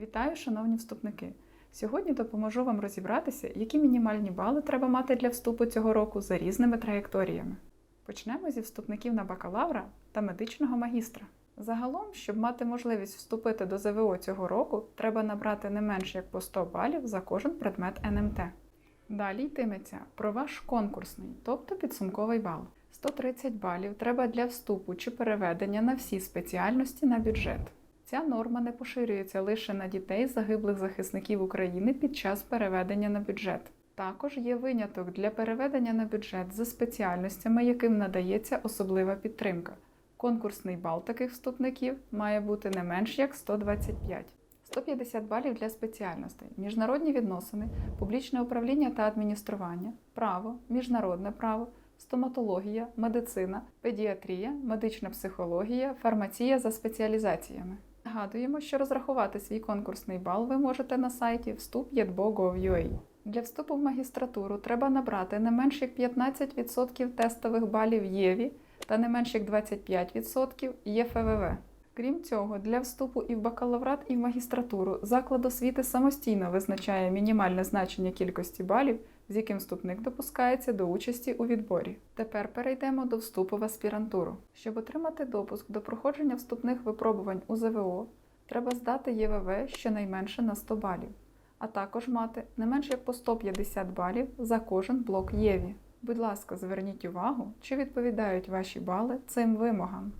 Вітаю, шановні вступники! Сьогодні допоможу вам розібратися, які мінімальні бали треба мати для вступу цього року за різними траєкторіями. Почнемо зі вступників на бакалавра та медичного магістра. Загалом, щоб мати можливість вступити до ЗВО цього року, треба набрати не менше як по 100 балів за кожен предмет НМТ. Далі йтиметься про ваш конкурсний, тобто підсумковий бал. 130 балів треба для вступу чи переведення на всі спеціальності на бюджет. Ця норма не поширюється лише на дітей загиблих захисників України під час переведення на бюджет. Також є виняток для переведення на бюджет за спеціальностями, яким надається особлива підтримка. Конкурсний бал таких вступників має бути не менш як 125. 150 балів для спеціальностей: міжнародні відносини, публічне управління та адміністрування, право, міжнародне право, стоматологія, медицина, педіатрія, медична психологія, фармація за спеціалізаціями. Нагадуємо, що розрахувати свій конкурсний бал ви можете на сайті вступ.єдбо.gov.ua. Для вступу в магістратуру треба набрати не менш як 15% тестових балів ЄВІ та не менш як 25% ЄФВВ. Крім цього, для вступу і в бакалаврат, і в магістратуру заклад освіти самостійно визначає мінімальне значення кількості балів, з яким вступник допускається до участі у відборі. Тепер перейдемо до вступу в аспірантуру. Щоб отримати допуск до проходження вступних випробувань у ЗВО, треба здати ЄВВ щонайменше на 100 балів, а також мати не менше як по 150 балів за кожен блок ЄВІ. Будь ласка, зверніть увагу, чи відповідають ваші бали цим вимогам.